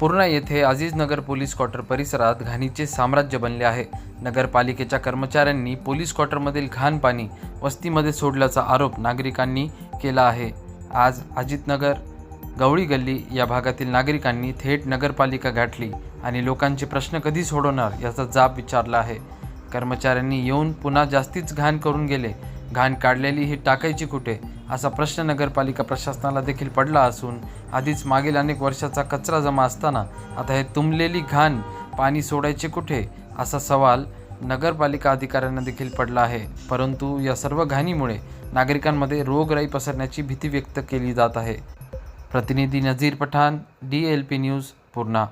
पूर्णा येथे अजीजनगर police quarter परिसरात घाणीचे साम्राज्य बनले आहे. नगरपालिकेच्या कर्मचाऱ्यांनी पोलीस क्वार्टरमधील घाण पाणी वस्तीमध्ये सोडल्याचा आरोप नागरिकांनी केला आहे. आज अजितनगर गवळी गल्ली या भागातील नागरिकांनी थेट नगरपालिका गाठली आणि लोकांचे प्रश्न कधी सोडवणार याचा जाब विचारला आहे. कर्मचाऱ्यांनी येऊन पुन्हा जास्तीच घाण करून गेले. घाण काढलेली ही टाकायची कुठे? असा प्रश्न नगरपालिका प्रशासनाला देखील पडला असून आधीच मागील अनेक वर्षाचा कचरा जमा असताना आता हे तुंबलेली घाण पाणी सोडायचे कुठे असा सवाल नगरपालिका अधिकाऱ्यांना देखील पडला आहे. परंतु या सर्व घाणीमुळे नागरिकांमध्ये रोगराई पसरण्याची भीती व्यक्त केली जात आहे. प्रतिनिधी Nazir Pathan D L P news Purna.